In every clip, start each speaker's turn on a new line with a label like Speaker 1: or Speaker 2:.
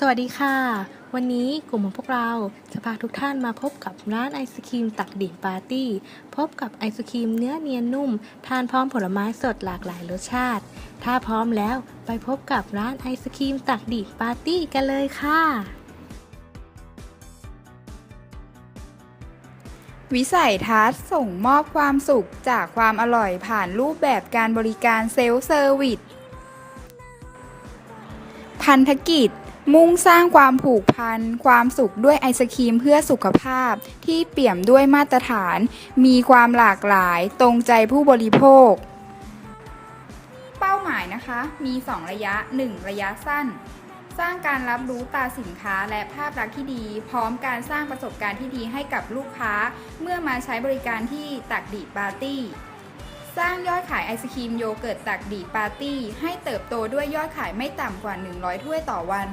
Speaker 1: สวัสดีค่ะ วันนี้กลุ่มของพวกเราจะพาทุกท่านมาพบกับร้านไอศครีมตักดิ่งปาร์ตี้ พบกับไอศครีมเนื้อเนียนนุ่ม ทานพร้อมผลไม้สดหลากหลายรสชาติ ถ้าพร้อมแล้วไปพบกับร้านไอศครีมตักดิ่งปาร์ตี้กันเลยค่ะ
Speaker 2: วิสัยทัศน์ส่งมอบความสุขจากความอร่อยผ่านรูปแบบการบริการเซลฟ์เซอร์วิสพันธกิจ มุ่งสร้างความผูกพัน ความสุขด้วยไอศครีมเพื่อสุขภาพ ที่เปี่ยมด้วยมาตรฐาน มีความหลากหลาย ตรงใจผู้บริโภค เป้าหมายนะคะ มี 2 ระยะ 1 ระยะสั้น สร้างการรับรู้ตาสินค้าและภาพลักษณ์ที่ดี พร้อมการสร้างประสบการณ์ที่ดีให้กับลูกค้า เมื่อมาใช้บริการที่ตักดีปาร์ตี้สร้างยอดขายไอศครีมโยเกิร์ตตักดีปาร์ตี้ ให้เติบโตด้วยยอดขายไม่ต่ำกว่า 100 ถ้วยต่อวัน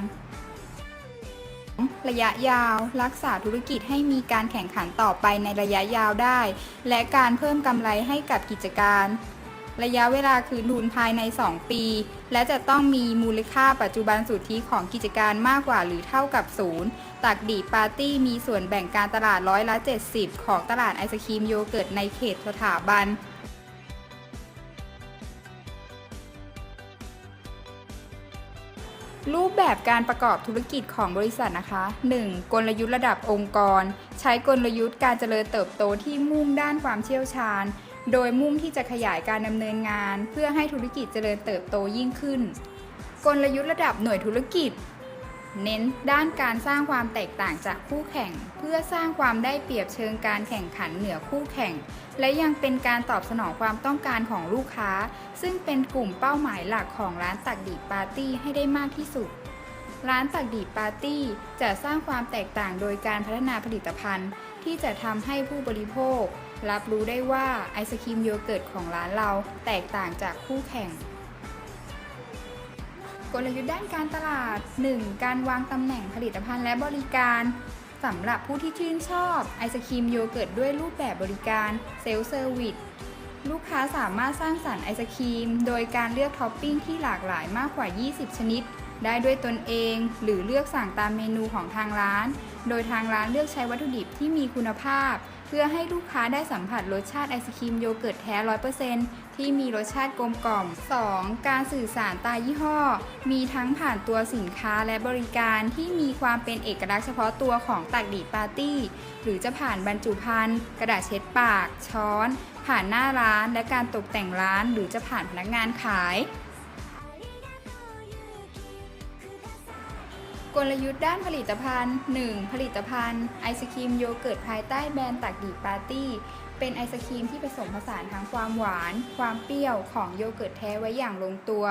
Speaker 2: ระยะยาว รักษาธุรกิจให้มีการแข่งขันต่อไปในระยะยาวได้ และการเพิ่มกำไรให้กับกิจการ ระยะเวลาคืนทุนภายใน 2 ปี และจะต้องมีมูลค่าปัจจุบันสุทธิของกิจการมากกว่าหรือเท่ากับศูนย์ตักดีปาร์ตี้มีส่วนแบ่งการตลาดร้อยละ 70 ของตลาดไอศครีมโยเกิร์ตในเขตสถาบัน รูปแบบการประกอบธุรกิจของบริษัทนะคะ 1. กลยุทธ์ระดับองค์กร ใช้กลยุทธ์การเจริญเติบโตที่มุ่งด้านความเชี่ยวชาญ โดยมุ่งที่จะขยายการดำเนินงาน เพื่อให้ธุรกิจเจริญเติบโตยิ่งขึ้น กลยุทธ์ระดับหน่วยธุรกิจ เน้นด้านการสร้างความแตกต่างจากคู่แข่ง เพื่อสร้างความได้เปรียบเชิงการแข่งขันเหนือคู่แข่ง และยังเป็นการตอบสนองความต้องการของลูกค้า ซึ่งเป็นกลุ่มเป้าหมายหลักของร้านตักดีปาร์ตี้ให้ได้มากที่สุด ร้านตักดีปาร์ตี้จะสร้างความแตกต่างโดยการพัฒนาผลิตภัณฑ์ ที่จะทำให้ผู้บริโภค รับรู้ได้ว่าไอศครีมโยเกิร์ตของร้านเราแตกต่างจากคู่แข่ง กลยุทธ์ด้านการตลาด 1. การวางตำแหน่งผลิตภัณฑ์และบริการสำหรับผู้ที่ชื่นชอบไอศครีมโยเกิร์ตด้วยรูปแบบบริการเซลล์เซอร์วิสลูกค้าสามารถสร้างสรรค์ไอศครีม โดยการเลือกท็อปปิ้งที่หลากหลายมากกว่า 20 ชนิด ได้ด้วยตนเอง หรือเลือกสั่งตามเมนูของทางร้าน โดยทางร้านเลือกใช้วัตถุดิบที่มีคุณภาพ เพื่อให้ลูกค้าได้สัมผัสรสชาติไอศครีมโยเกิร์ตแท้ 100%ที่มีรสชาติกลมกล่อม 2. การสื่อสารตายี่ห้อ มีทั้งผ่านตัวสินค้าและบริการที่มีความเป็นเอกลักษณ์เฉพาะตัวของตักดีปาร์ตี้ หรือจะผ่านบรรจุภัณฑ์ กระดาษเช็ดปาก ช้อน ผ่านหน้าร้านและการตกแต่งร้าน หรือจะผ่านพนักงานขาย กลยุทธ์ด้านผลิตภัณฑ์ 1. ผลิตภัณฑ์ ไอศครีมโยเกิร์ตภายใต้แบรนด์ตักดีปาร์ตี้ เป็นไอศครีมที่ผสมผสานทั้งความหวาน ความเปรี้ยวของโยเกิร์ตแท้ไว้อย่างลงตัว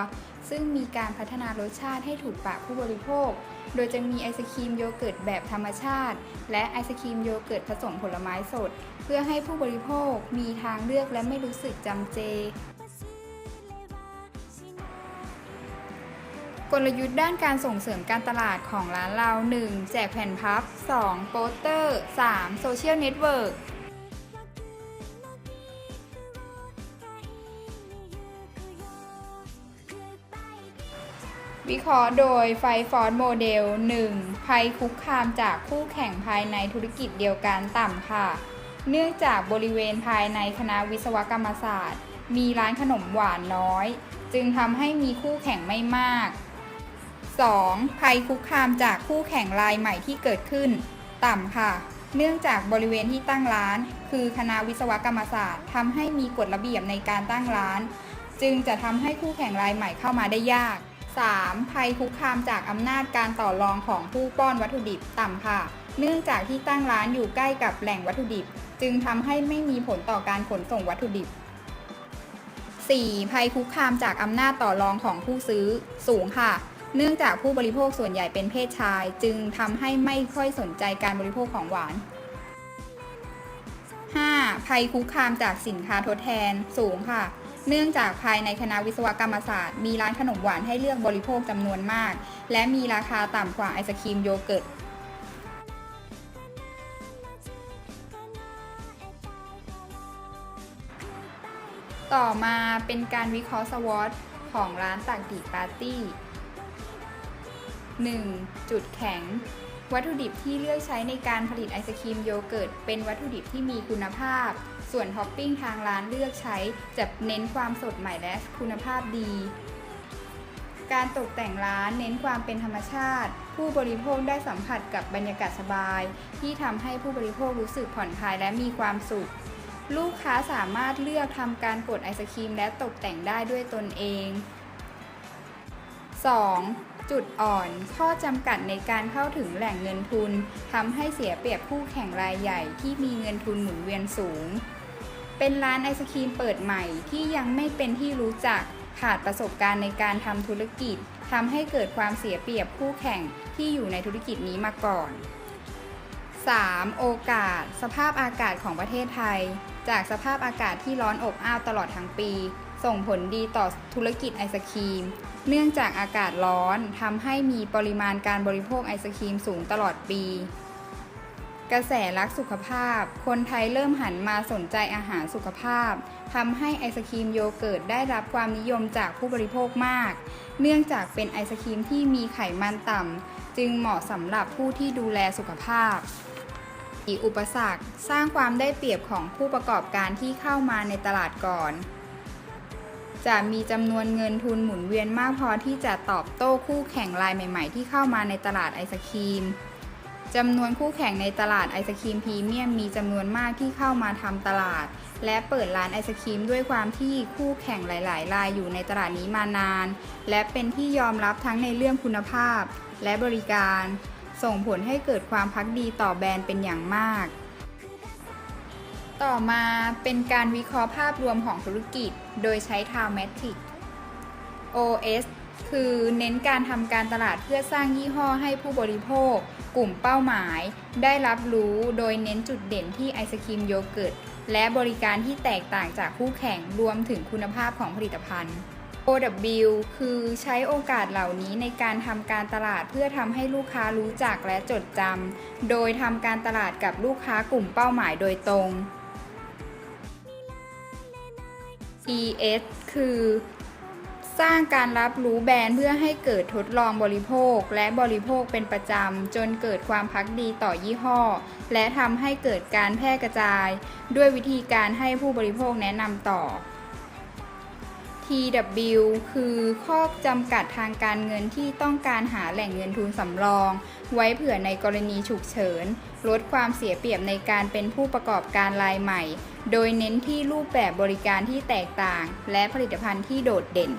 Speaker 2: ซึ่งมีการพัฒนารสชาติให้ถูกปากผู้บริโภค โดยจะมีไอศครีมโยเกิร์ตแบบธรรมชาติ และไอศครีมโยเกิร์ตผสมผลไม้สด เพื่อให้ผู้บริโภคมีทางเลือกและไม่รู้สึกจำเจ กลยุทธ์ด้านการส่งเสริมการตลาดของร้านเรา 1. แจกแผ่นพับ 2. โปสเตอร์ 3. โซเชียลเน็ตเวิร์กวิเคราะห์โดยไฟฟอร์ดโมเดล 1. ภัยคุกคามจากคู่แข่งภายในธุรกิจเดียวกันต่ำค่ะ เนื่องจากบริเวณภายในคณะวิศวกรรมศาสตร์ มีร้านขนมหวานน้อย จึงทำให้มีคู่แข่งไม่มาก 2. ภัยคุกคามจากคู่แข่งรายใหม่ที่เกิดขึ้น ต่ำค่ะ เนื่องจากบริเวณที่ตั้งร้าน คือคณะวิศวกรรมศาสตร์ทำให้มีกฎระเบียบในการตั้งร้าน จึงจะทำให้คู่แข่งรายใหม่เข้ามาได้ยาก 3. ภัยคุกคามจากอำนาจการต่อรองของผู้ป้อนวัตถุดิบต่ำค่ะ เนื่องจากที่ตั้งร้านอยู่ใกล้กับแหล่งวัตถุดิบ จึงทำให้ไม่มีผลต่อการขนส่งวัตถุดิบ 4. ภัยคุกคามจากอำนาจต่อรองของผู้ซื้อสูงค่ะ เนื่องจากผู้บริโภคส่วนใหญ่เป็นเพศชาย จึงทำให้ไม่ค่อยสนใจการบริโภคของหวาน 5. ภัยคุกคามจากสินค้าทดแทนสูงค่ะ เนื่องจากภายในคณะวิศวกรรมศาสตร์ มีร้านขนมหวานให้เลือกบริโภคจำนวนมาก และมีราคาต่ำกว่าไอศครีมโยเกิร์ตต่อมาเป็นการวิเคราะห์สวอตของร้านตักดีปาร์ตี้ 1. จุดแข็ง วัตถุดิบที่เลือกใช้ในการผลิตไอศครีมโยเกิร์ต เป็นวัตถุดิบที่มีคุณภาพ ส่วนท็อปปิ้งทางร้านเลือกใช้จะเน้นความสดใหม่และคุณภาพดี การตกแต่งร้านเน้นความเป็นธรรมชาติ ผู้บริโภคได้สัมผัสกับบรรยากาศสบาย ที่ทำให้ผู้บริโภครู้สึกผ่อนคลายและมีความสุข ลูกค้าสามารถเลือกทำการกดไอศครีมและตกแต่งได้ด้วยตนเอง 2. จุดอ่อน ข้อจำกัดในการเข้าถึงแหล่งเงินทุนทำให้เสียเปรียบคู่แข่งรายใหญ่ที่มีเงินทุนหมุนเวียนสูง เป็นร้านไอศครีมเปิดใหม่ที่ยังไม่เป็นที่รู้จัก ขาดประสบการณ์ในการทำธุรกิจทำให้เกิดความเสียเปรียบคู่แข่งที่อยู่ในธุรกิจนี้มาก่อน 3. โอกาส สภาพอากาศของประเทศไทย จากสภาพอากาศที่ร้อนอบอ้าวตลอดทั้งปี ส่งผลดีต่อธุรกิจไอศครีม เนื่องจากอากาศร้อนทำให้มีปริมาณการบริโภคไอศครีมสูงตลอดปี กระแสรักสุขภาพ คนไทยเริ่มหันมาสนใจอาหารสุขภาพทำให้ไอศครีมโยเกิร์ตได้รับความนิยมจากผู้บริโภคมาก เนื่องจากเป็นไอศครีมที่มีไขมันต่ำจึงเหมาะสำหรับผู้ที่ดูแลสุขภาพอีกอุปสรรคสร้างความได้เปรียบของผู้ประกอบการที่เข้ามาในตลาดก่อน จะมีจำนวนเงินทุนหมุนเวียนมากพอที่จะตอบโต้คู่แข่งรายใหม่ ๆ ที่เข้ามาในตลาดไอศครีมจำนวนคู่แข่งในตลาดไอศครีมพรีเมียมมีจำนวนมากที่เข้ามาทำตลาด และเปิดร้านไอศครีมด้วยความที่คู่แข่งหลาย ๆ รายอยู่ในตลาดนี้มานาน และเป็นที่ยอมรับทั้งในเรื่องคุณภาพ และบริการ ส่งผลให้เกิดความพักดีต่อแบรนด์เป็นอย่างมาก ต่อมาเป็นการวิเคราะห์ภาพรวมของธุรกิจ โดยใช้ Town Matrix OS คือเน้นการทำการตลาดเพื่อสร้างยี่ห้อให้ผู้บริโภค กลุ่มเป้าหมาย ได้รับรู้โดยเน้นจุดเด่นที่ไอศครีมโยเกิร์ต และบริการที่แตกต่างจากคู่แข่งรวมถึงคุณภาพของผลิตภัณฑ์ OW คือใช้โอกาสเหล่านี้ในการทำการตลาดเพื่อทำให้ลูกค้ารู้จักและจดจำ โดยทำการตลาดกับลูกค้ากลุ่มเป้าหมายโดยตรง ES คือ สร้างการรับรู้แบรนด์เพื่อให้เกิดทดลองบริโภค และบริโภคเป็นประจำ จนเกิดความพักดีต่อยี่ห้อ และทำให้เกิดการแพร่กระจาย ด้วยวิธีการให้ผู้บริโภคแนะนำต่อ TW คือข้อจำกัดทางการเงินที่ต้องการหาแหล่งเงินทุนสำรอง ไว้เผื่อในกรณีฉุกเฉิน ลดความเสียเปรียบในการเป็นผู้ประกอบการรายใหม่ โดยเน้นที่รูปแบบบริการที่แตกต่าง และผลิตภัณฑ์ที่โดดเด่น